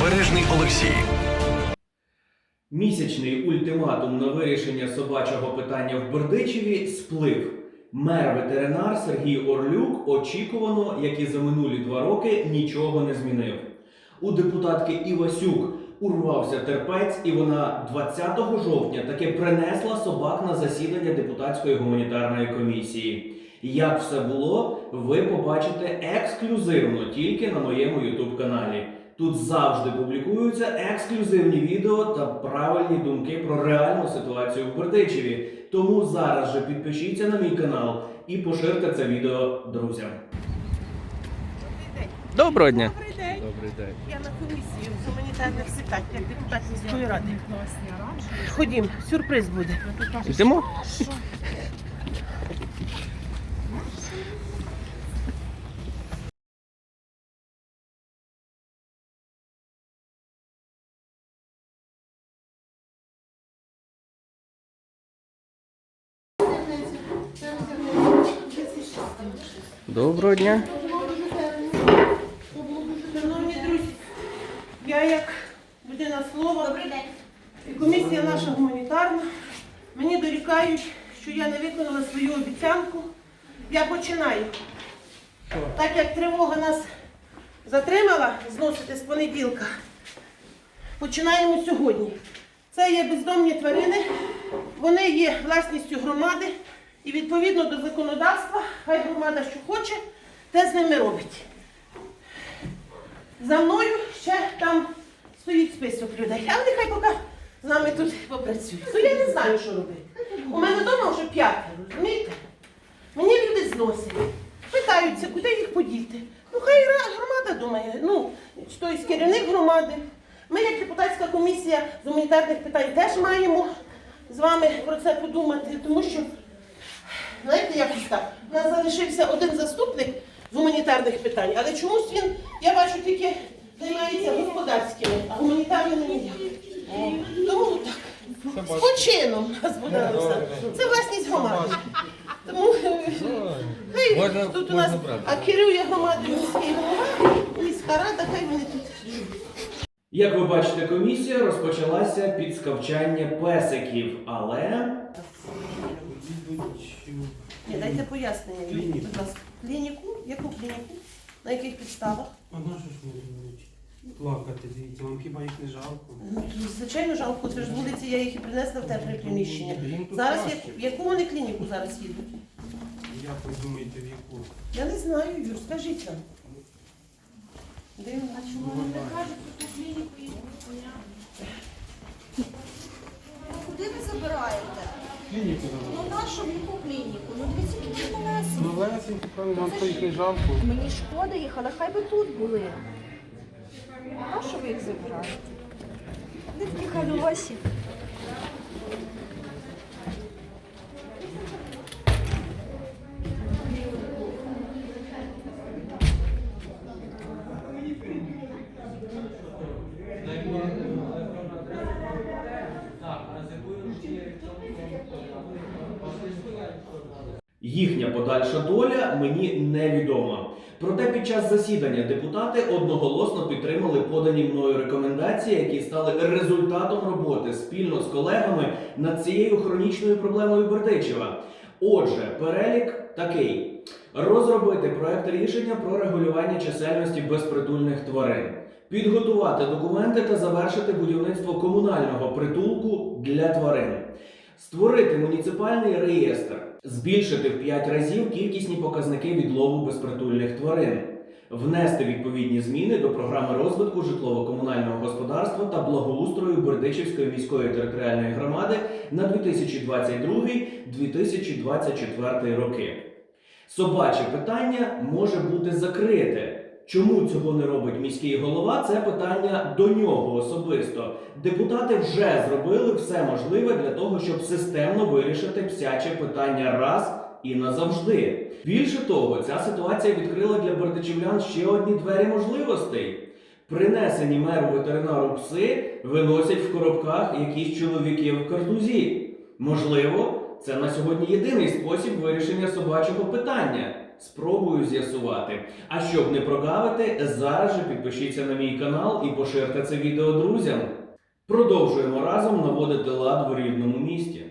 Обережний Олексій. Місячний ультиматум на вирішення собачого питання в Бердичеві сплив. Мер-ветеринар Сергій Орлюк очікувано, як і за минулі два роки, нічого не змінив. У депутатки Івасюк урвався терпець, і вона 20 жовтня таки принесла собак на засідання депутатської гуманітарної комісії. Як все було, ви побачите ексклюзивно тільки на моєму ютуб каналі. Тут завжди публікуються ексклюзивні відео та правильні думки про реальну ситуацію в Бердичеві. Тому зараз же підпишіться на мій канал і поширте це відео друзям. Доброго дня. Добрий день. Добрий день. Я на комісії з гуманітарних питань, як депутат міської ради. Ходім, сюрприз буде. Йдемо? Доброго дня. Шановні друзі, я як людина слова, і комісія наша гуманітарна, мені дорікають, що я не виконала свою обіцянку. Я починаю. Так як тривога нас затримала зносити з понеділка, починаємо сьогодні. Це є бездомні тварини, вони є власністю громади, і відповідно до законодавства, хай громада що хоче, те з ними робить. За мною ще там стоїть список людей. А нехай поки з нами тут попрацюють. То я не знаю, що робити. У мене вдома вже п'ятеро, розумієте? Мені люди зносять, питаються, куди їх подіти. Ну хай громада думає, ну, хтось керівник громади. Ми, як депутатська комісія з гуманітарних питань, теж маємо з вами про це подумати, тому що, у залишився один заступник з гуманітарних питань, але чомусь він, я бачу, тільки займається господарськими, а гуманітарними ніяк. Тому так. З почином нас буде. Це власність громади. Тому е, хай тут у нас а керує громадою міський голова, міська рада, хай вони тут. Як ви бачите, комісія розпочалася під скавчання песиків, але Ні, дайте пояснення, Клініку. будь ласка. Клініку? Яку клініку? На яких підставах? А на що ж вони будуть плакати? Дивіться, вам хіба їх не жалко? Ну, Звичайно, жалко, це ж з вулиці я їх і принесла в тепле приміщення. Їм тут Зараз краще. в яку вони клініку зараз їдуть? Як ви думаєте, в яку? Я не знаю, Юр, скажіть нам. Дивно. Куди ви забираєте? Клініку Ну нашу в яку клініку? Ну дивіться, які. Ну, правильно, вам то їх не жалко. Мені шкода їх, але хай би тут були. А що ви їх забираєте? Вони такі хальосі. Їхня подальша доля мені невідома. Проте під час засідання депутати одноголосно підтримали подані мною рекомендації, які стали результатом роботи спільно з колегами над цією хронічною проблемою Бердичева. Отже, перелік такий: розробити проект рішення про регулювання чисельності безпритульних тварин, підготувати документи та завершити будівництво комунального притулку для тварин, створити муніципальний реєстр, збільшити в 5 разів кількісні показники відлову безпритульних тварин. Внести відповідні зміни до програми розвитку житлово-комунального господарства та благоустрою Бердичівської міської територіальної громади на 2022-2024 роки. Собаче питання може бути закрите. Чому цього не робить міський голова? Це питання до нього особисто. Депутати вже зробили все можливе для того, щоб системно вирішити псяче питання раз і назавжди. Більше того, ця ситуація відкрила для бердичівлян ще одні двері можливостей. Принесені меру ветеринару пси виносять в коробках якісь чоловіки в картузі. Можливо, це на сьогодні єдиний спосіб вирішення собачого питання. Спробую з'ясувати. А щоб не прогавити, зараз же підпишіться на мій канал і поширте це відео друзям. Продовжуємо разом наводити лад в рідному місті.